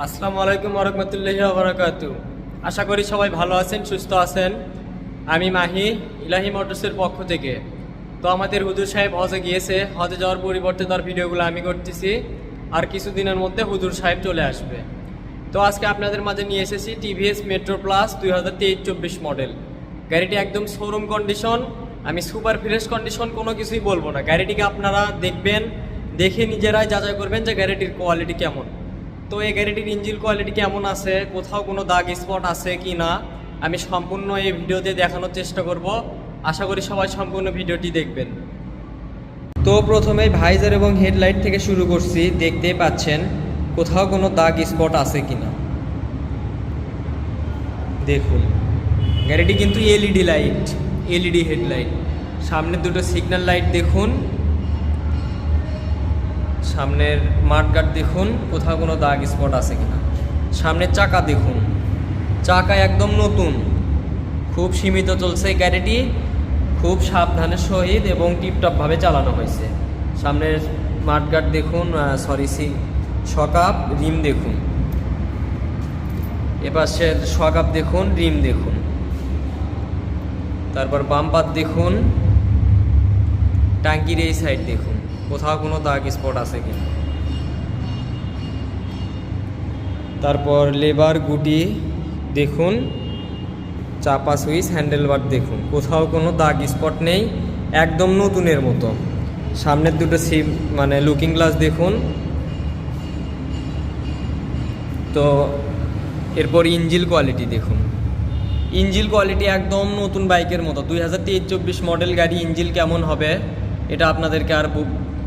আসসালামু আলাইকুম রহমতুল্লাহি বারাকাতু আশা করি সবাই ভালো আছেন, সুস্থ আছেন। আমি মাহি, ইলাহি মোটরসের পক্ষ থেকে। তো আমাদের হুজুর সাহেব হজে গিয়েছে, হজে যাওয়ার পরিবর্তে তার ভিডিওগুলো আমি করতেছি। আর কিছুদিনের মধ্যে হুজুর সাহেব চলে আসবে। তো আজকে আপনাদের মাঝে নিয়ে এসেছি টিভিএস মেট্রো প্লাস দুই হাজার তেইশ চব্বিশ মডেল। গাড়িটি একদম শোরুম কন্ডিশন আমি সুপার ফ্রেশ কন্ডিশন কোনো কিছুই বলব না। গাড়িটিকে আপনারা দেখবেন, দেখে নিজেরাই যাচাই করবেন যে গাড়িটির কোয়ালিটি কেমন। তো এই গাড়িটির ইঞ্জিন কোয়ালিটি কেমন আছে? কোথাও কোনো দাগ স্পট আছে কি না আমি সম্পূর্ণ এই ভিডিওতে দেখানোর চেষ্টা করব। আশা করি সবাই সম্পূর্ণ ভিডিওটি দেখবেন। তো প্রথমে ভাইজার এবং হেডলাইট থেকে শুরু করছি। দেখতেই পাচ্ছেন, কোথাও কোনো দাগ স্পট আছে কি না দেখুন, গাড়িটি কিন্তু এলইডি লাইট এলইডি হেডলাইট সামনে দুটো সিগন্যাল লাইট দেখুন। সামনের মাঠগাট দেখুন, কোথাও কোনো দাগ স্পট আছে কিনা। সামনের চাকা দেখুন। চাকা একদম নতুন। খুব সীমিত চলছে এই গাড়িটি। খুব সাবধানের সহিত এবং টিপটপভাবে চালানো হয়েছে। সামনের মাঠগাট দেখুন সরি সি, সকাপ, রিম দেখুন। এপাশের সকাপ দেখুন, রিম দেখুন। তারপর বাম্পার দেখুন। টাঙ্কির এই সাইড দেখুন। কোথাও কোনো দাগ স্পট আছে কি তারপর লেবার গুটি দেখুন, চাপা সুইচ হ্যান্ডেলবার দেখুন। কোথাও কোনো দাগ স্পট নেই, একদম নতুনের মতো। সামনের দুটো সিম মানে লুকিং গ্লাস দেখুন। তো এরপর ইঞ্জিল কোয়ালিটি দেখুন। ইঞ্জিল কোয়ালিটি একদম নতুন বাইকের মতো। দুই হাজার তেইশ চব্বিশ মডেল গাড়ি ইঞ্জিল কেমন হবে, এটা আপনাদেরকে আর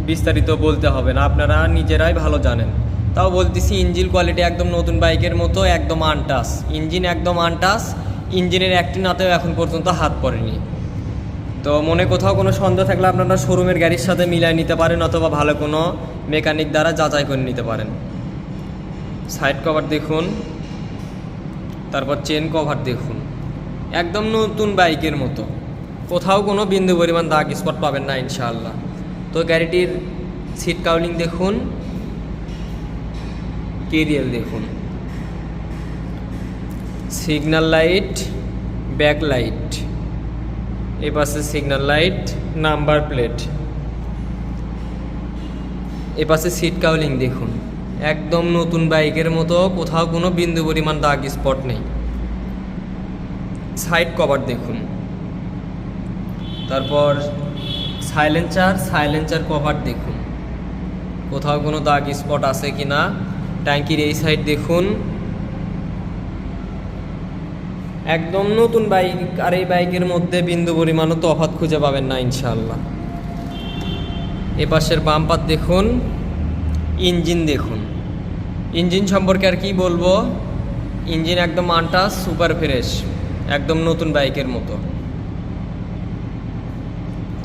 বিস্তারিত বলতে হবে না, আপনারা নিজেরাই ভালো জানেন। তাও বলতেছি, ইঞ্জিন কোয়ালিটি একদম নতুন বাইকের মতো, একদম আনটাস ইঞ্জিন একদম আনটাস ইঞ্জিনের একটি নাতেও এখন পর্যন্ত হাত পড়েনি। তো মনে কোথাও কোনো সন্দেহ থাকলে আপনারা শোরুমের গাড়ির সাথে মিলাই নিতে পারেন, অথবা ভালো কোনো মেকানিক দ্বারা যাচাই করে নিতে পারেন। সাইড কভার দেখুন, তারপর চেন কভার দেখুন। একদম নতুন বাইকের মতো। কোথাও কোনো বিন্দু পরিমাণ দাগ স্পট পাবেন না, ইনশাআল্লাহ। তো গাড়িটির সিট কাউলিং দেখুন কেরিয়াল দেখুন। সিগন্যাল লাইট ব্যাক লাইট এ পাশে লাইট নাম্বার প্লেট এ পাশে সিট কাউলিং দেখুন। একদম নতুন বাইকের মতো কোথাও কোনো বিন্দু পরিমাণ দাগ স্পট নেই। সাইড কভার দেখুন। তারপর সাইলেন্সার সাইলেন্সার কভার দেখুন। কোথাও কোনো দাগ স্পট আছে কি না ট্যাঙ্কির এই সাইড দেখুন। একদম নতুন বাইক আর এই বাইকের মধ্যে বিন্দু পরিমাণও তফাৎ খুঁজে পাবেন না ইনশাল্লাহ এ পাশের বাম্পার দেখুন। ইঞ্জিন দেখুন। ইঞ্জিন সম্পর্কে আর কি বলব? ইঞ্জিন একদম আনটাস সুপার ফ্রেশ একদম নতুন বাইকের মতো।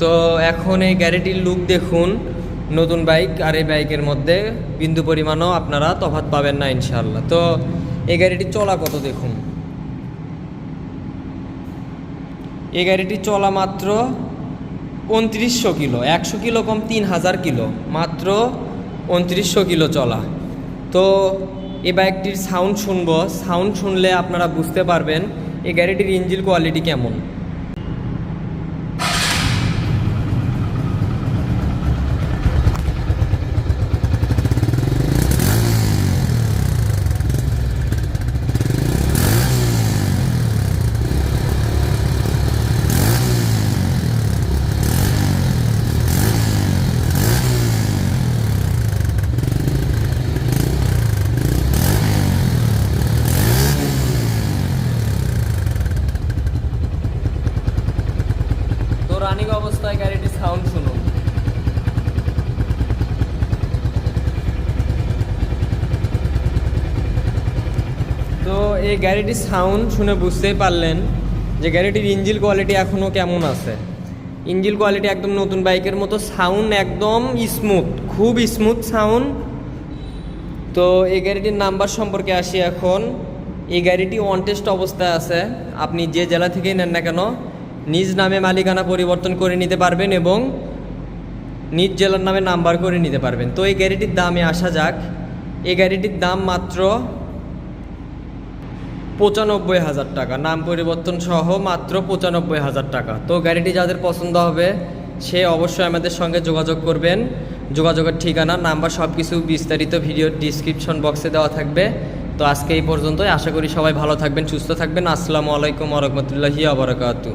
তো এখন এই গাড়িটির লুক দেখুন, নতুন বাইক আর এই বাইকের মধ্যে বিন্দু পরিমাণও আপনারা তফাৎ পাবেন না ইনশাল্লাহ তো এই গাড়িটি চলা কত দেখুন? এই গাড়িটি চলা মাত্র উনত্রিশশো কিলো, একশো কিলো কম তিন হাজার কিলো, মাত্র উনত্রিশশো কিলো চলা। তো এই বাইকটির সাউন্ড শুনব সাউন্ড শুনলে আপনারা বুঝতে পারবেন এই গাড়িটির ইঞ্জিন কোয়ালিটি কেমন। রানিং অবস্থায় গাড়িটির সাউন্ড শুনুন। তো এই গাড়িটির সাউন্ড শুনে বুঝতেই পারলেন যে গাড়িটির ইঞ্জিল কোয়ালিটি এখনও কেমন আছে। ইঞ্জিল কোয়ালিটি একদম নতুন বাইকের মতো, সাউন্ড একদম স্মুথ, খুব স্মুথ সাউন্ড। তো এই গাড়িটির নাম্বার সম্পর্কে আসি এখন। এই গাড়িটি অন টেস্ট অবস্থায় আছে। আপনি যে জেলা থেকেই নেন না কেন নিজ নামে মালিকানা পরিবর্তন করে নিতে পারবেন এবং নিজ জেলার নামে নাম্বার করে নিতে পারবেন। তো এই গাড়িটির দামে আসা যাক। এই গাড়িটির দাম মাত্র পঁচানব্বই হাজার টাকা। নাম পরিবর্তন সহ মাত্র পঁচানব্বই হাজার টাকা। তো গাড়িটি যাদের পছন্দ হবে, সে অবশ্যই আমাদের সঙ্গে যোগাযোগ করবেন। যোগাযোগের ঠিকানা, নাম্বার সব কিছু বিস্তারিত ভিডিওর ডিসক্রিপশন বক্সে দেওয়া থাকবে। তো আজকে এই পর্যন্তই। আশা করি সবাই ভালো থাকবেন, সুস্থ থাকবেন। আসসালামু আলাইকুম রহমতুল্লাহি আবরকাতু